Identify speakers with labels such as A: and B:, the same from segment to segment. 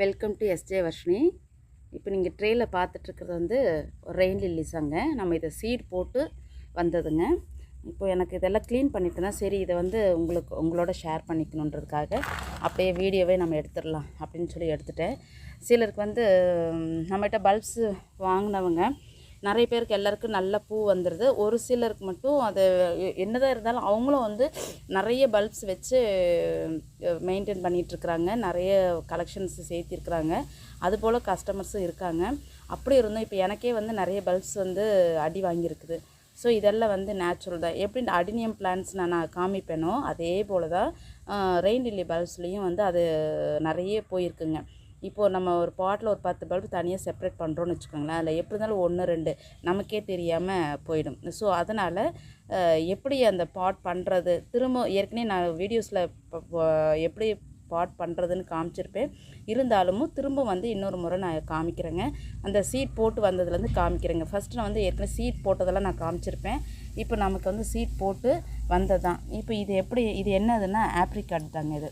A: Welcome to SJ Varshini இப்போ நீங்கள் ட்ரேயில் பார்த்துட்ருக்கிறது வந்து ரெயின் லில்லிஸாங்க நம்ம இதை சீட் போட்டு வந்ததுங்க. இப்போ எனக்கு இதெல்லாம் க்ளீன் பண்ணிட்டேன்னா சரி இதை வந்து உங்களுக்கு உங்களோட ஷேர் பண்ணிக்கணுன்றதுக்காக அப்படியே வீடியோவே நம்ம எடுத்துடலாம் அப்படின்னு சொல்லி எடுத்துட்டேன். சிலருக்கு வந்து நம்மகிட்ட பல்ப்ஸு வாங்கினவங்க நிறைய பேருக்கு எல்லாருக்கும் நல்ல பூ வந்துடுது ஒரு சிலருக்கு மட்டும் அது என்னதான் இருந்தாலும் அவங்களும் வந்து நிறைய பல்ப்ஸ் வச்சு மெயின்டைன் பண்ணிகிட்ருக்குறாங்க நிறைய கலெக்ஷன்ஸ் சேர்த்திருக்கிறாங்க. அதுபோல் கஸ்டமர்ஸும் இருக்காங்க. அப்படி இருந்தும் இப்போ எனக்கே வந்து நிறைய பல்ப்ஸ் வந்து அடி வாங்கியிருக்குது. ஸோ இதெல்லாம் வந்து நேச்சுரல் தான். எப்படி இந்த அடினியம் பிளான்ஸ் நான் நான் காமிப்பேனோ அதே போல் தான் ரெயின் லில்லி பல்ப்ஸ்லேயும் வந்து அது நிறைய போயிருக்குங்க. இப்போது நம்ம ஒரு பாட்டில் ஒரு பத்து பல்பு தனியாக செப்பரேட் பண்ணுறோன்னு வச்சுக்கோங்களேன். அதில் எப்படி இருந்தாலும் ஒன்று ரெண்டு நமக்கே தெரியாமல் போயிடும். ஸோ அதனால் எப்படி அந்த பாட் பண்ணுறது திரும்ப ஏற்கனவே நான் வீடியோஸில் எப்படி பாட் பண்ணுறதுன்னு காமிச்சிருப்பேன். இருந்தாலும் திரும்ப வந்து இன்னொரு முறை நான் காமிக்கிறேங்க. அந்த சீட் போட்டு வந்ததுலேருந்து காமிக்கிறேங்க. ஃபஸ்ட்டு நான் வந்து ஏற்கனவே சீட் போட்டதெல்லாம் நான் காமிச்சிருப்பேன். இப்போ நமக்கு வந்து சீட் போட்டு வந்தது தான் இப்போ இது எப்படி இது என்னதுன்னா ஆப்ரிகாட் தாங்க இது.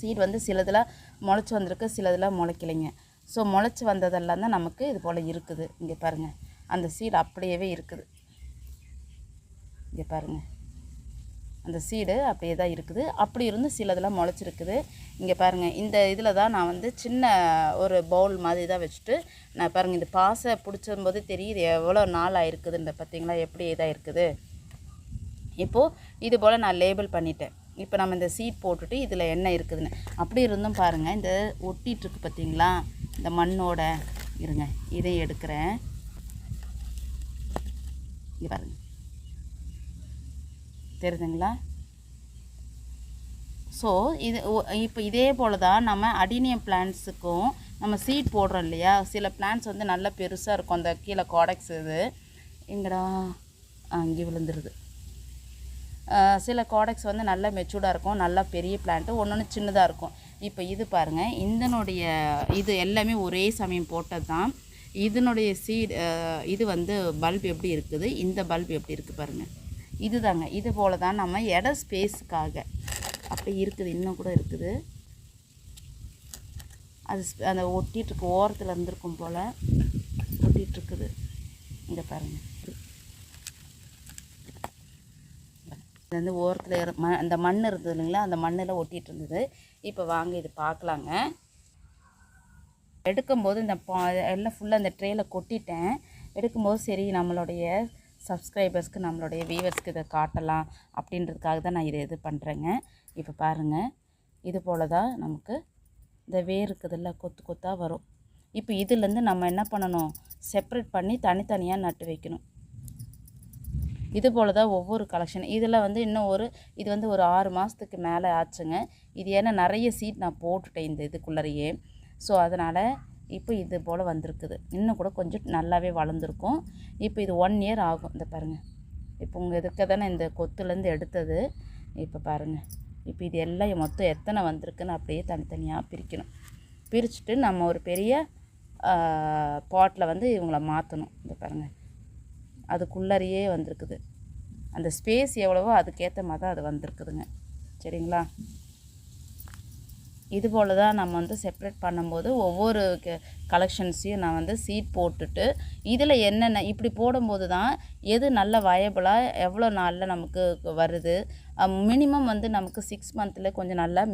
A: சீட் வந்து சிலதில் முளைச்சி வந்திருக்கு சிலதில் முளைக்கலைங்க. ஸோ முளைச்சி வந்ததெல்லாம் தான் நமக்கு இது போல் இருக்குது. இங்கே பாருங்கள் அந்த சீடு அப்படியே இருக்குது. இங்கே பாருங்கள் அந்த சீடு அப்படியே தான் இருக்குது. அப்படி இருந்து சிலதெல்லாம் முளைச்சிருக்குது. இங்கே பாருங்கள் இந்த இதில் தான் நான் வந்து சின்ன ஒரு பவுல் மாதிரி தான் வச்சுட்டு நான் பாருங்கள் இந்த பாசை பிடிச்சும்போது தெரியுது எவ்வளோ நாள் ஆயிருக்குதுன்ற பார்த்தீங்களா எப்படி இதாக இருக்குது? இப்போது இது போல் நான் லேபிள் பண்ணிட்டேன். இப்போ நம்ம இந்த சீட் போட்டுட்டு இதில் என்ன இருக்குதுன்னு. அப்படி இருந்தும் பாருங்கள் இந்த ஒட்டிகிட்ருக்கு பார்த்தீங்களா? இந்த மண்ணோட இருங்க இதை எடுக்கிறேன். இங்கே பாருங்க. தெரியுதுங்களா? ஸோ இது இப்போ இதே போல் தான் நம்ம அடினியம் பிளான்ஸுக்கும் நம்ம சீட் போடுறோம் இல்லையா? சில பிளான்ஸ் வந்து நல்லா பெருசாக இருக்கும். அந்த கீழே கோடக்ஸ் இது. எங்கடா அங்கே விழுந்துருது. சில காடக்ஸ் வந்து நல்லா மெச்சூர்டாக இருக்கும் நல்லா பெரிய பிளான்ட்டு ஒன்று ஒன்று சின்னதாக இருக்கும். இப்போ இது பாருங்கள் இதனுடைய இது எல்லாமே ஒரே சமயம் போட்டது தான் இதனுடைய சீட் இது வந்து பல்ப் எப்படி இருக்குது இந்த பல்ப் எப்படி இருக்குது பாருங்கள் இதுதாங்க இது போல தான் நம்ம இட ஸ்பேஸுக்காக அப்படி இருக்குது இன்னும் கூட இருக்குது. அது sp- அந்த ஒட்டிகிட்ருக்கு ஓரத்தில் இருந்திருக்கும் போல் ஒட்டிகிட்ருக்குது இங்கே பாருங்கள் இது வந்து ஓரத்தில் ம அந்த மண் இருந்தது இல்லைங்களா? அந்த மண்ணில் ஒட்டிகிட்டு இருந்தது. இப்போ வாங்க இது பார்க்கலாங்க எடுக்கும்போது இந்த பா எல்லாம் ஃபுல்லாக அந்த ட்ரேயில் கொட்டிட்டேன். எடுக்கும்போது சரி நம்மளுடைய சப்ஸ்கிரைபர்ஸ்க்கு நம்மளுடைய வியூவர்ஸ்க்கு இதை காட்டலாம் அப்படின்றதுக்காக தான் நான் இதை இது பண்ணுறேங்க இப்போ பாருங்கள் இது போல் தான் நமக்கு இந்த வேர் கொத்து கொத்தாக வரும். இப்போ இதுலேருந்து நம்ம என்ன பண்ணணும்? செப்பரேட் பண்ணி தனித்தனியாக நட்டு வைக்கணும். இது போல் தான் ஒவ்வொரு கலெக்ஷன் இதில் வந்து இன்னும் ஒரு இது வந்து ஒரு ஆறு மாதத்துக்கு மேலே ஆச்சுங்க. இது ஏன்னா நிறைய சீட் நான் போட்டுட்டேன் இந்த இதுக்குள்ளறையே ஸோ அதனால் இப்போ இது போல் வந்திருக்குது. இன்னும் கூட கொஞ்சம் நல்லாவே வளர்ந்துருக்கும். இப்போ இது ஒன் இயர் ஆகும். இந்த பாருங்கள் இப்போ உங்கள் இதுக்கு தானே இந்த கொத்துலேருந்து எடுத்தது. இப்போ பாருங்கள் இப்போ இது எல்லாம் மொத்தம் எத்தனை வந்திருக்குன்னு அப்படியே தனித்தனியாக பிரிக்கணும். பிரிச்சுட்டு நம்ம ஒரு பெரிய பாட்டில் வந்து இவங்கள மாற்றணும் இந்த பாருங்கள் அதுக்குள்ளறையே வந்திருக்குது. அந்த ஸ்பேஸ் எவ்வளவோ அதுக்கேற்ற மாதிரி தான் அது வந்திருக்குதுங்க. சரிங்களா? இது போல் தான் நம்ம வந்து செப்பரேட் பண்ணும்போது ஒவ்வொரு கலெக்ஷன்ஸையும் நான் வந்து சீட் போட்டுட்டு இதில் என்னென்ன இப்படி போடும்போது தான் எது நல்ல வயபிளாக எவ்வளோ நாளில் நமக்கு வருது. மினிமம் வந்து நமக்கு சிக்ஸ் மந்தில் கொஞ்சம் நல்லா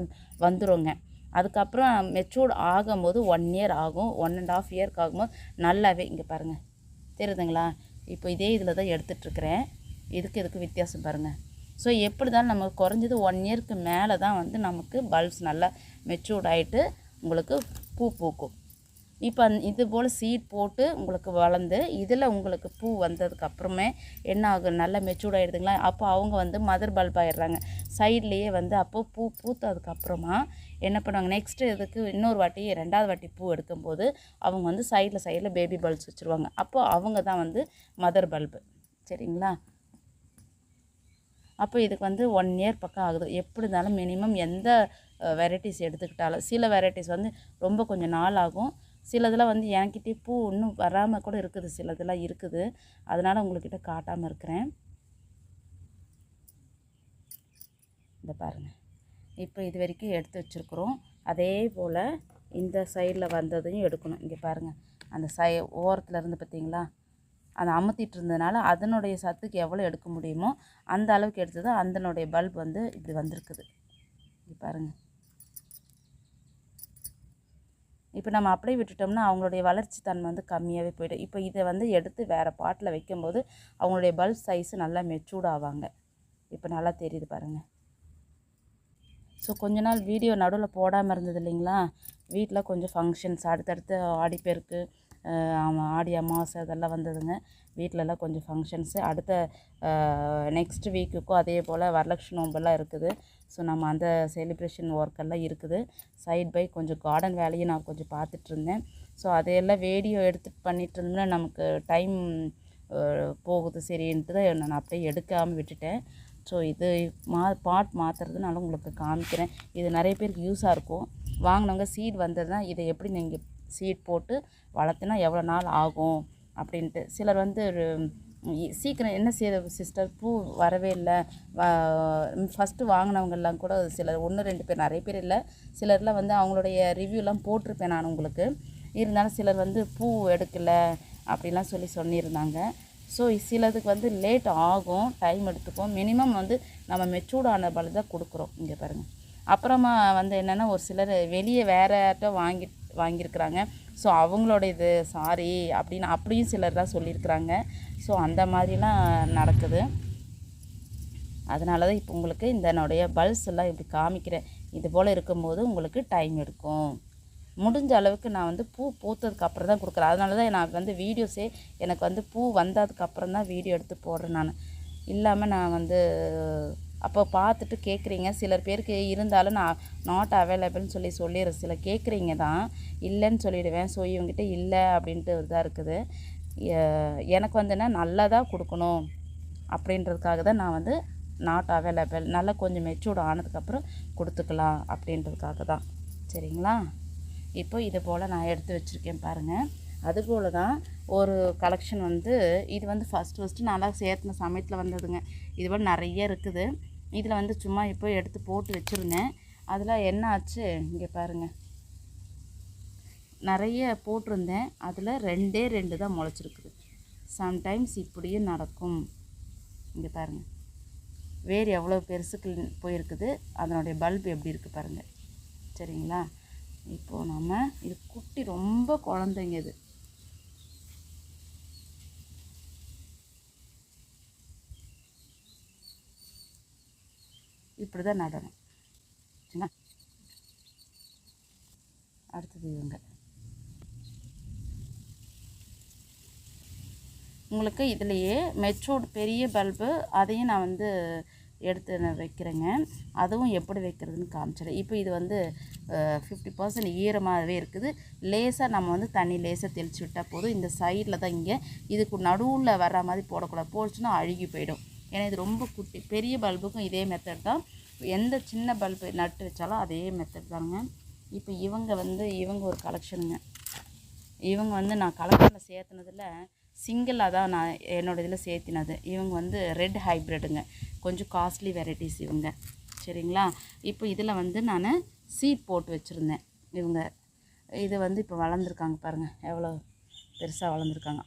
A: வந்துருங்க. அதுக்கப்புறம் மெச்சூர்ட் ஆகும்போது ஒன் இயர் ஆகும் ஒன் அண்ட் ஆஃப் இயர்க்கு ஆகும்போது நல்லாவே இங்கே பாருங்கள் தெரியுதுங்களா? இப்போ இதே இதில் தான் எடுத்துட்ருக்கிறேன் இதுக்கு இதுக்கு வித்தியாசம் பாருங்கள் ஸோ எப்படி தான் நமக்கு குறைஞ்சது ஒன் இயர்க்கு மேலே தான் வந்து நமக்கு பல்ப்ஸ் நல்லா மெச்சூர்ட் ஆகிட்டு உங்களுக்கு பூ பூக்கும். இப்போ அந் இது போல் சீட் போட்டு உங்களுக்கு வளர்ந்து இதில் உங்களுக்கு பூ வந்ததுக்கு அப்புறமே என்ன ஆகும்? நல்லா மெச்சூர்ட் ஆகிடுதுங்களா அப்போ அவங்க வந்து மதர் பல்ப் ஆயிடுறாங்க. சைட்லேயே வந்து அப்போது பூ பூத்ததுக்கப்புறமா என்ன பண்ணுவாங்க? நெக்ஸ்ட்டு இதுக்கு இன்னொரு வாட்டி ரெண்டாவது வாட்டி பூ எடுக்கும்போது அவங்க வந்து சைடில் சைடில் பேபி பல்ப்ஸ் வச்சுருவாங்க. அப்போ அவங்க தான் வந்து மதர் பல்பு சரிங்களா? அப்போ இதுக்கு வந்து ஒன் இயர் பக்கம் ஆகுது. எப்படி இருந்தாலும் மினிமம் எந்த வெரைட்டிஸ் எடுத்துக்கிட்டாலும் சில வெரைட்டிஸ் வந்து ரொம்ப கொஞ்சம் நாள் ஆகும். சிலதெல்லாம் வந்து என்கிட்டே பூ இன்னும் வராமல் கூட இருக்குது சிலதெல்லாம் இருக்குது. அதனால் உங்கள்கிட்ட காட்டாமல் இருக்கிறேன். இந்த பாருங்கள் இப்போ இது வரைக்கும் எடுத்து வச்சுருக்குறோம். அதே போல் இந்த சைடில் வந்ததையும் எடுக்கணும். இங்கே பாருங்கள் அந்த சை ஓரத்தில் இருந்து பார்த்தீங்களா அதை அமுத்திட்டு இருந்ததுனால அதனுடைய சத்துக்கு எவ்வளோ எடுக்க முடியுமோ அந்த அளவுக்கு எடுத்தது அதனுடைய பல்ப் வந்து இப்படி வந்திருக்குது. இங்கே பாருங்கள் இப்போ நம்ம அப்படியே விட்டுட்டோம்னா அவங்களுடைய வளர்ச்சி தன்மை வந்து கம்மியாகவே போயிடும். இப்போ இதை வந்து எடுத்து வேறு பாட்டில் வைக்கும்போது அவங்களுடைய பல்ப் சைஸு நல்லா மெச்சூர்ட் ஆவாங்க. இப்போ நல்லா தெரியுது பாருங்கள் ஸோ கொஞ்ச நாள் வீடியோ நடுவில் போடாமல் இருந்தது இல்லைங்களா? வீட்டில் கொஞ்சம் ஃபங்க்ஷன்ஸ் அடுத்தடுத்து ஆடிப்பெருக்கு ஆமாம் ஆடி அமாவாசை அதெல்லாம் வந்ததுங்க. வீட்டிலலாம் கொஞ்சம் ஃபங்க்ஷன்ஸு அடுத்த நெக்ஸ்ட் வீக்குக்கும் அதே போல் வரலட்சுமி நோம்பெல்லாம் இருக்குது. ஸோ நம்ம அந்த செலிப்ரேஷன் ஒர்க்கெல்லாம் இருக்குது. சைட் பை கொஞ்சம் கார்டன் வேலையும் நான் கொஞ்சம் பார்த்துட்ருந்தேன் ஸோ அதையெல்லாம் வீடியோ எடுத்துகிட்டு பண்ணிகிட்டு இருந்தோம்னா நமக்கு டைம் போகுது. சரின்ட்டு தான் நான் அப்படியே எடுக்காமல் விட்டுட்டேன். ஸோ இது மா பாட் மாற்றுறதுனால உங்களுக்கு காமிக்கிறேன். இது நிறைய பேருக்கு யூஸாக இருக்கும். வாங்கினவங்க சீட் வந்ததுன்னா இதை எப்படி நீங்கள் சீட் போட்டு வளர்த்துனா எவ்வளோ நாள் ஆகும் அப்படின்ட்டு. சிலர் வந்து சீக்கிரம் என்ன செய்ய சிஸ்டர் பூ வரவே இல்லை. ஃபஸ்ட்டு வாங்கினவங்கெல்லாம் கூட சிலர் ஒன்று ரெண்டு பேர் நிறைய பேர் இல்லை. சிலர்லாம் வந்து அவங்களுடைய ரிவ்யூலாம் போட்டிருப்பேன் நான் உங்களுக்கு. இருந்தாலும் சிலர் வந்து பூ எடுக்கலை அப்படிலாம் சொல்லி சொல்லியிருந்தாங்க ஸோ சிலதுக்கு வந்து லேட் ஆகும். டைம் எடுத்துக்கும். மினிமம் வந்து நம்ம மெச்சூர்டான பல தான் கொடுக்குறோம். இங்கே பாருங்கள் அப்புறமா வந்து என்னென்னா ஒரு சிலர் வெளியே வேறு யார்கிட்ட வாங்கிட்டு வாங்கியிருக்கிறாங்க. ஸோ அவங்களோட இது சாரி அப்படின்னு அப்படியும் சிலர் தான் சொல்லியிருக்கிறாங்க. ஸோ அந்த மாதிரிலாம் நடக்குது. அதனால தான் இப்போ உங்களுக்கு இந்த என்னுடைய பல்ஸ் எல்லாம் இப்படி காமிக்கிறேன். இது போல் இருக்கும்போது உங்களுக்கு டைம் எடுக்கும். முடிஞ்ச அளவுக்கு நான் வந்து பூ பூத்ததுக்கு அப்புறம் தான் கொடுக்குறேன். அதனால தான் நான் வந்து வீடியோஸே எனக்கு வந்து பூ வந்ததுக்கு அப்புறம் தான் வீடியோ எடுத்து போடுறேன் நான். இல்லாமல் நான் வந்து அப்போ பார்த்துட்டு கேட்குறீங்க. சிலர் பேருக்கு இருந்தாலும் நான் நாட் அவைலபிள்னு சொல்லி சொல்லிடுறேன் சில கேட்குறீங்க தான். இல்லைன்னு சொல்லிவிடுவேன் ஸோ இவங்ககிட்ட இல்லை அப்படின்ட்டு இதாக இருக்குது. எனக்கு வந்து என்ன நல்லதாக கொடுக்கணும் அப்படின்றதுக்காக தான் நான் வந்து நாட் அவைலபிள் நல்லா கொஞ்சம் மெச்சூர்ட் ஆனதுக்கப்புறம் கொடுத்துக்கலாம் அப்படின்றதுக்காக தான். சரிங்களா? இப்போ இது போல் நான் எடுத்து வச்சுருக்கேன் பாருங்கள் அதுபோல் தான் ஒரு கலெக்ஷன் வந்து இது வந்து ஃபஸ்ட் ஃபஸ்ட்டு நல்லா சேர்த்துன சமயத்தில் வந்ததுங்க. இது போல் நிறைய இருக்குது. இதில் வந்து சும்மா இப்போ எடுத்து போட்டு வச்சுருந்தேன். அதில் என்ன ஆச்சு? இங்கே பாருங்கள் நிறைய போட்டிருந்தேன். அதில் ரெண்டே ரெண்டு தான் முளைச்சிருக்குது. சம்டைம்ஸ் இப்படியும் நடக்கும். இங்கே பாருங்கள் வேர் எவ்வளோ பெருசுக்கு போயிருக்குது? அதனுடைய பல்ப் எப்படி இருக்குது பாருங்கள் சரிங்களா? இப்போது நம்ம இது குட்டி ரொம்ப குழந்தைங்க இது. இப்படி தான் நடணும். சரிங்களா? அடுத்தது இவங்க. உங்களுக்கு இதுலேயே மெச்சோடு பெரிய பல்பு அதையும் நான் வந்து எடுத்து நான் வைக்கிறேங்க. அதுவும் எப்படி வைக்கிறதுன்னு காமிச்சிடேன் இப்போ இது வந்து ஃபிஃப்டி பர்சன்ட் ஈரமாகவே இருக்குது. லேசாக நம்ம வந்து தண்ணி லேசாக தெளித்து விட்டால் போதும். இந்த சைடில் தான் இங்கே இதுக்கு நடுவில் வர்ற மாதிரி போடக்கூடாது. போச்சுன்னா அழுகி போயிடும். ஏன்னா இது ரொம்ப குட்டி பெரிய பல்புக்கும் இதே மெத்தட் தான். எந்த சின்ன பல்பு நட்டு வச்சாலும் அதே மெத்தட் தாங்க. இப்போ இவங்க வந்து இவங்க ஒரு கலெக்ஷனுங்க இவங்க வந்து நான் கலெக்ஷனில் சேர்த்துனதில் சிங்கிளாக தான் நான் என்னோட இதில் சேர்த்தினது. இவங்க வந்து ரெட் ஹைப்ரிட்டுங்க கொஞ்சம் காஸ்ட்லி வெரைட்டிஸ் இவங்க. சரிங்களா? இப்போ இதில் வந்து நான் சீட் போட்டு வச்சுருந்தேன். இவங்க இது வந்து இப்போ வளர்ந்துருக்காங்க பாருங்கள் எவ்வளோ பெருசாக வளர்ந்துருக்காங்க.